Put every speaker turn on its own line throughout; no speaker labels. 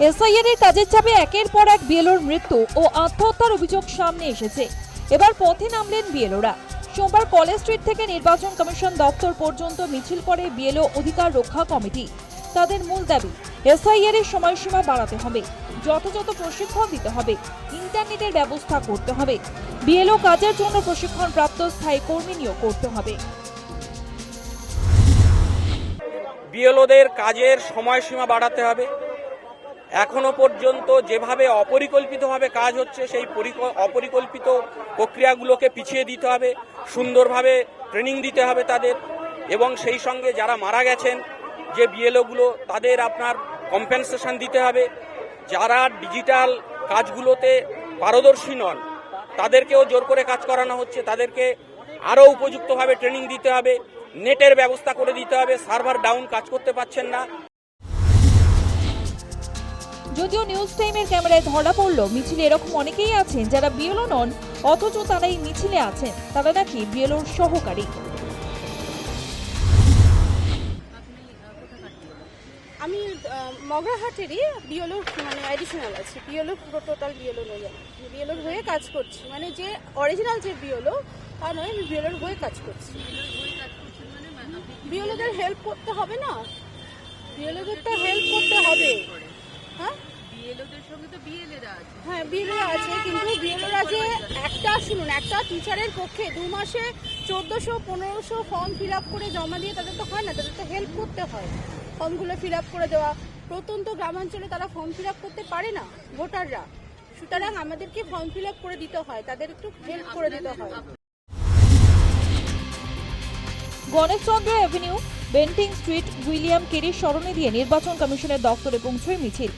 SIR এর কাজের চাপে একের পর এক বিএলওর মৃত্যু ও আত্মহত্যার অভিযোগ সামনে এসেছে। এবার পথে নামলেন বিএলওরা। সোমবার কলেজ স্ট্রিট থেকে নির্বাচন কমিশন দপ্তর পর্যন্ত মিছিল করে বিএলও অধিকার রক্ষা কমিটি। তাদের মূল দাবি, এসআইআর এর সময়সীমা বাড়াতে হবে, যথাযথ প্রশিক্ষণ দিতে হবে, ইন্টারনেটের ব্যবস্থা করতে হবে, বিএলও কাজের জন্য প্রশিক্ষণ প্রাপ্ত স্থায়ী কর্মী নিয়োগ করতে হবে।
বিএলওদের কাজের সময়সীমা বাড়াতে হবে এখনও পর্যন্ত যেভাবে অপরিকল্পিতভাবে কাজ হচ্ছে, সেই পরিক- অপরিকল্পিত প্রক্রিয়াগুলোকে পিছিয়ে দিতে হবে, সুন্দরভাবে ট্রেনিং দিতে হবে তাদের এবং সেই সঙ্গে যারা মারা গেছেন, যে বিএলওগুলো তাদের আপনার কম্পেনসেশন দিতে হবে। যারা ডিজিটাল কাজগুলোতে পারদর্শী নন, তাদেরকেও জোর করে কাজ করানো হচ্ছে, তাদেরকে আরও উপযুক্তভাবে ট্রেনিং দিতে হবে। নেটের ব্যবস্থা করে দিতে হবে সার্ভার ডাউন কাজ করতে পারছেন না।
যদিও নিউজ টাইমের ক্যামেরায় ধরা পড়ল মিছিলে এরকম অনেকেই আছেন যারা বিএলও নন, অথচ তারা এই মিছিলে আছেন। তারা নাকি বিএলওর সহকারী।
আমি মগরাহাটেরই বিএলওর মানে অ্যাডিশনাল আছে। বিএলও পুরো টোটাল বিএলও নই আমি। বিএলওর হয়ে কাজ করছি। মানে যে অরিজিনাল যে বিএলও, তা নয়, আমি বিএলওর হয়ে কাজ করছি। বিএলওদের হেল্প করতে হবে না? বিএলওদের তো হেল্প করতে হবে। হ্যাঁ?
বিএলওদের সঙ্গে তো বিএলএরা আছে।
হ্যাঁ কিন্তু বিএলওরা যে একটা শুনুন একটা টিচারের পক্ষে দু মাসে চোদ্দোশো পনেরোশো ফর্ম ফিল আপ করে জমা দিয়ে তাদের তো হয় না তাদের তো হেল্প করতে হয়। ফর্মগুলো ফিল আপ করে দেওয়া। প্রত্যন্ত গ্রামাঞ্চলে তারা ফর্ম ফিল আপ করতে পারে না ভোটাররা। সুতরাং আমাদেরকে ফর্ম ফিল আপ করে দিতে হয় তাদের একটু হেল্প করে দিতে হয়।
Ganesh Chandra avenue Bentinck street, William কেরির স্মরণে দিয়ে নির্বাচন কমিশনের দপ্তরে পৌঁছয় মিছিল।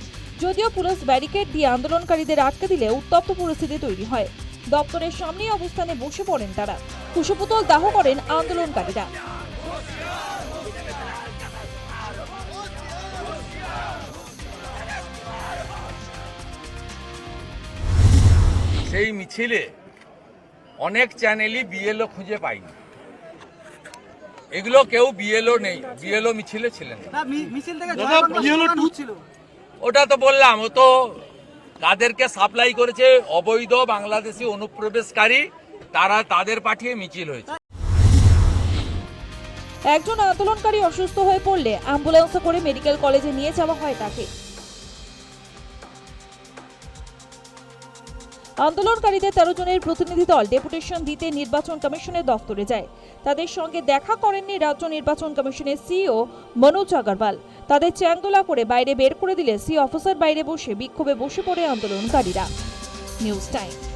যদিও পুলিশ ব্যারিকেড দিয়ে আন্দোলনকারীদের আটকে দিলে উত্তপ্ত পরিস্থিতি তৈরি হয়। দপ্তরের সামনেই অবস্থানে বসে পড়েন তারা। কুশপুতল দাহ করেন আন্দোলনকারীরা।
সেই মিছিলে অনেক চ্যানেলই বিএলও খুঁজে পাইনি এগুলো কেউ বিএলও নেই। বিএলও মিছিলে ছিলেন। ওটা তো বললাম ও তো তাদেরকে সাপ্লাই করেছে অবৈধ বাংলাদেশি অনুপ্রবেশকারী তারা তাদের পাঠিয়ে মিছিল হয়েছে।
একজন আন্দোলনকারী অসুস্থ হয়ে পড়লে অ্যাম্বুলেন্সে করে মেডিকেল কলেজে নিয়ে যাওয়া হয় তাকে। আন্দোলনকারীদের তেরো জনের প্রতিনিধি দল ডেপুটেশন দিতে নির্বাচন কমিশনের দফতরে যায়। তাদের সঙ্গে দেখা করেননি রাজ্য নির্বাচন কমিশনের সিইও মনোজ আগরওয়াল। তাদের চ্যাংদোলা করে বাইরে বের করে দিলে সি অফিসার বাইরে বসে বিক্ষোভে বসে পড়ে আন্দোলনকারীরা। News time.